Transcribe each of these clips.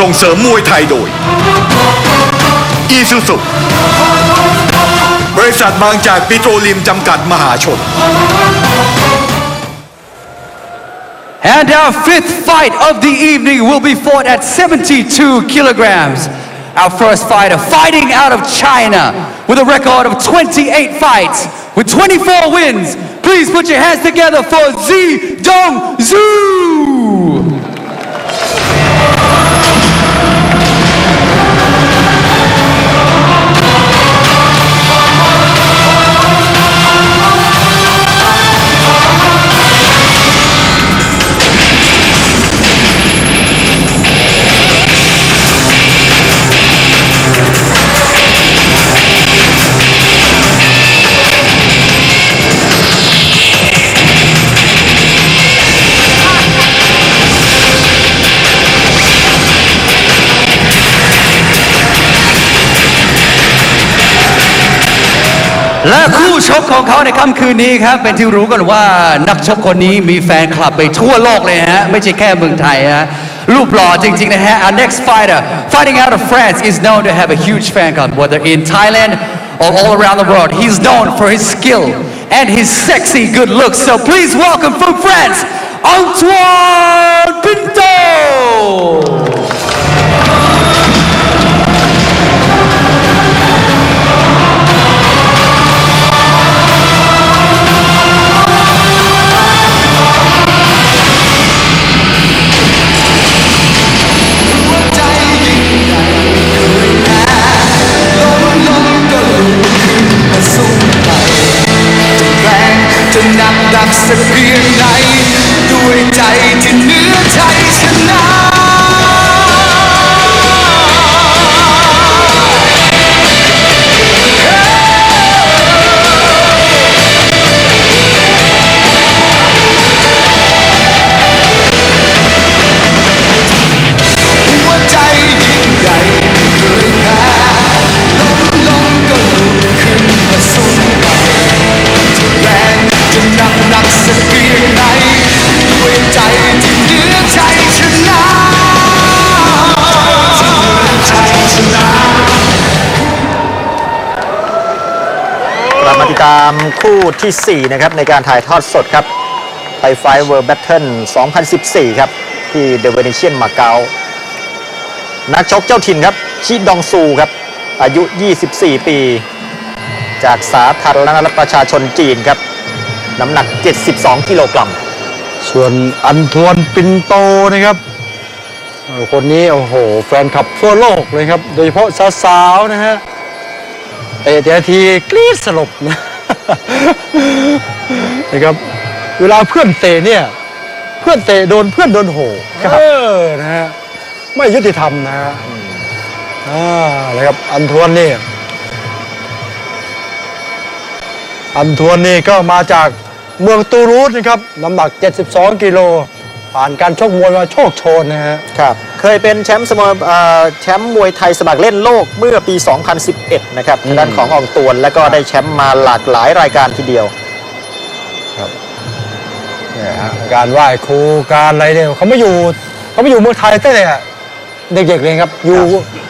ส่งเสริมมวยไทยโดย อีซูซุบริษัทบางจากปิโตรเลียมจำกัดมหาชน And our fifth fight of the evening will be fought at 72 kilograms. Our first fighter fighting out of China with a record of 28 fights with 24 wins. Please put your hands together for Zi Dong Zhu. และคู่ชกของเขาในค่ำคืนนี้ครับเป็นที่รู้กันว่านักชกคนนี้มีแฟนคลับไปทั่วโลกเลยฮะไม่ใช่แค่เมืองไทยฮะรูปหล่อจริงๆนะฮะ Our next fighter fighting out of France is known to have a huge fan club whether in Thailand or all around the world he's known for his skill and his sexy good looks so please welcome from France Antoine Pinto สักเพียงไหนด้วยใจที่เหนือใจฉันาติดตามคู่ทีสี่ 4 นะครับ ในการถ่ายทอดสดครับไทไฟเวิร์แบทเทิล2014 ครับ ที่เดเวนิเชียนมาเก๊านักชกเจ้าถิ่นครับ ชิดองซูครับ อายุ 24 ปี จากสาธารณรัฐประชาชนจีนครับ น้ำหนัก 72 กิโลกรัม ส่วนอันทวนปินโตนะครับ คนนี้โอ้โห แฟนคลับทั่วโลกเลยครับ โดยเฉพาะสาวๆนะฮะเตะแต่ละทีกรี๊ดสลบนะ นะครับ เวลาเพื่อนเตะเนี่ย เพื่อนเตะโดนเพื่อนโดนโหเออนะฮะไม่ยุติธรรมนะฮะอ่านะครับอันทวนนี่อันทวนนี่ก็มาจากเมืองตูรูสนะครับน้ำหนัก 72 กิโล ผ่านการชกมวยมาโชคโชนนะฮะครับเคยเป็นแชมป์สมอเอ่อแชมป์มวยไทยสมัครเล่นโลกเมื่อปี 2011 นะครับทางด้านของอองตวนแล้วก็ได้แชมป์มาหลากหลายรายการทีเดียวเนี่ยฮะการไหว้ครูการอะไรเนี่ยเขาไม่อยู่เขาไม่อยู่เมืองไทยตั้งแต่เด็กๆเลยครับอยู่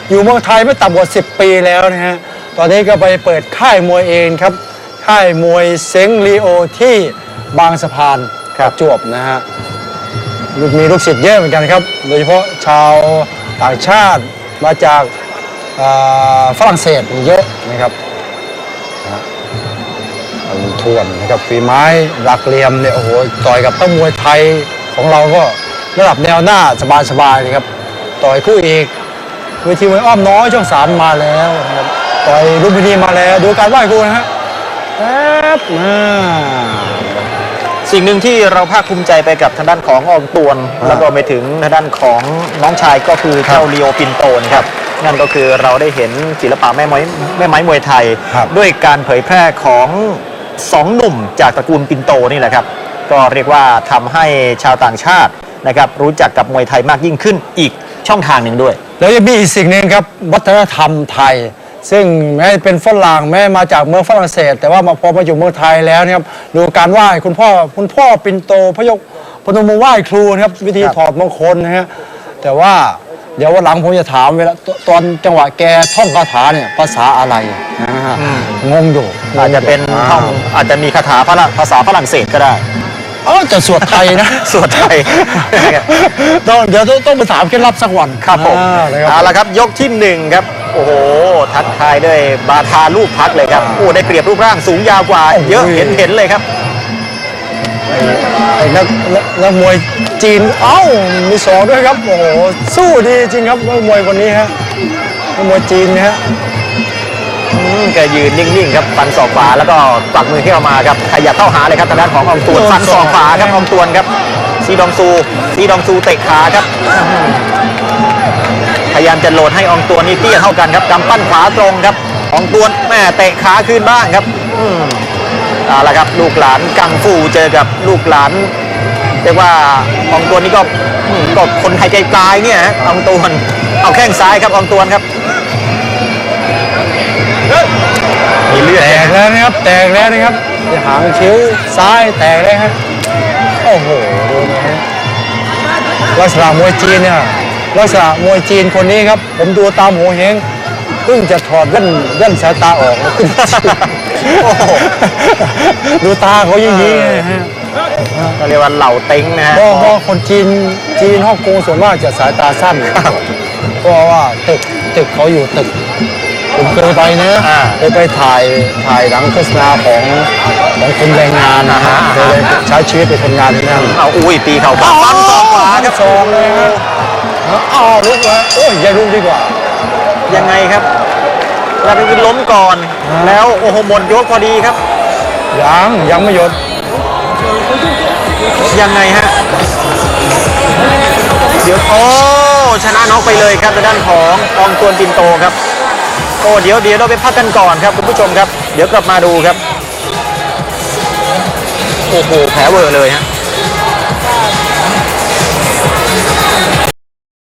อยู่เมืองไทยไม่ต่ำกว่า 10 ปีแล้วนะฮะตอนนี้ก็ไปเปิดค่ายมวยเองครับ ค่ายมวยเซ็งลีโอที่บางสะพานครับประจวบนะฮะ ลูกมีลูกศิษย์เยอะเหมือนกันครับ โดยเฉพาะชาวต่างชาติมาจากฝรั่งเศสเยอะนะครับนะฮะอันทวนนะครับฝีไม้หลักเหลี่ยมเนี่ยโอ้โหต่อยกับตั้งมวยไทยของเราก็ระดับแนวหน้าสบายๆนะครับ ต่อยคู่เอกเวทีมวยอ้อมน้อยช่องสามมาแล้วนะครับต่อยลุมพินีมาแล้ว ดูการไหว้ครูนะฮะแป๊บอ่า สิ่งหนึ่งที่เราภาคภูมิใจไปกับทางด้านของอองตวนอ่าแล้วก็ไปถึงทางด้านของน้องชายก็คือครับเจ้าลีโอปินโตนะครับนั่นก็คือเราได้เห็นศิลปะแม่ไม้แม่ไม้มวยไทยครับด้วยการเผยแพร่ของสองหนุ่มจากตระกูลปินโตนี่แหละครับ ก็เรียกว่าทำให้ชาวต่างชาตินะครับรู้จักกับมวยไทยมากยิ่งขึ้นอีกช่องทางหนึ่งด้วย แล้วยังมีอีกสิ่งหนึ่งครับวัฒนธรรมไทย ซึ่งแม้เป็นฝรั่งแม้มาจากเมืองฝรั่งเศส แต่ว่ามาพอมาอยู่เมืองไทยแล้วนะครับดูการไหว้คุณพ่อคุณพ่อปินโตพระยกพนมมือไหว้ครูนะครับ วิธีครับถอดมงคลนะฮะแต่ว่าเดี๋ยววันหลังผมจะถามเวลาตตอนจังหวะแกท่องคาถาเนี่ยภาษาอะไรนะฮะงงอยู่อาจจะเป็นท่องอาจจะมีคาถาฝรั่งภาษาฝรั่งเศสก็ได้เออจะสวดไทยนะ สวดไทย ต้องเดี๋ยวต้องต้องไปถามเคล็ดลับสักวันครับผมอ่านะครับ เอาละครับยกที่หนึ่งครับ โอ้โห ทักทายด้วยบาทาลูกพักเลยครับ โอ้ได้เปรียบรูปร่างสูงยาวกว่า เยอะเห็นเห็นเลยครับ ไอ้นักนักนักมวยจีนเอ้ามีสองด้วยครับโอ้โหสู้ดีจริงครับนักมวยคนนี้ฮะนักมวยจีนนะฮะอืม แกยืนนิ่งๆครับฟันศอกขวาแล้วก็ปักมือที่ออกมาครับขยับเข้าหาเลยครับทางด้านของอองตวนฟันศอกขวาครับอองตวนครับซีดองซูซีดองซูเตะขาครับพยายามจะโหลดให้อองตวนนี่เตี้ยเท่ากันครับกำปั้นขวาตรงครับอองตวนแม่เตะขาคืนบ้างครับอืมเอาละครับลูกหลานกังฟูเจอกับลูกหลานเรียกว่าอองตวนนี่ก็อืมก็คนไทยใจปลายเนี่ยฮะอองตวนเอาแข้งซ้ายครับอองตวนครับ มีเลือดแตเนี่ยกแล้วนะครับ แตกแล้วนะครับหางคิ้วซ้ายแตกเลยฮะโอ้โหดูนะฮะลักษณะมวยจีนเนี่ยลักษณะมวยจีนคนนี้ครับ ผมดูตามหัวเฮงเพิ่งจะถอดแว่นแว่นสายตาออกแล้วขึ้นโอ้โหดูตาเขายิ่งยิ่งนะฮะก็เรียกว่าเหล่าเต็งนะฮะเพราะเพราะคนจีนจีนฮ่องกงส่วนมากจะสายตาสั้นเพราะว่าตึกตึกเขาอยู่ตึก ผมเคยไปนะอ่าเคยไปถ่ายถ่ายหนังโฆษณาของของคนแรงงานนะฮะอ่าเคยใช้ชีวิตเป็นคนงานที่นั่นเอาอุ้ยตีเข่าขวาฟันศอกขวาครับสองเลยฮะอ้าวลุกแล้วโอ้ยอย่าลุกดีกว่า ยังไงครับลาดาวินล้มก่อนอ่าแล้วโอ้โหหมดยกพอดีครับ ยังยังไม่หยดยังไงฮะ เดี๋ยวโอ้ชนะน็อกไปเลยครับทางด้านของอองตวนจินโตครับ โอ้เดี๋ยวเดี๋ยวเราไปพักกันก่อนครับคุณผู้ชมครับ เดี๋ยวกลับมาดูครับ โอ้โหแผลเวอร์เลยฮะ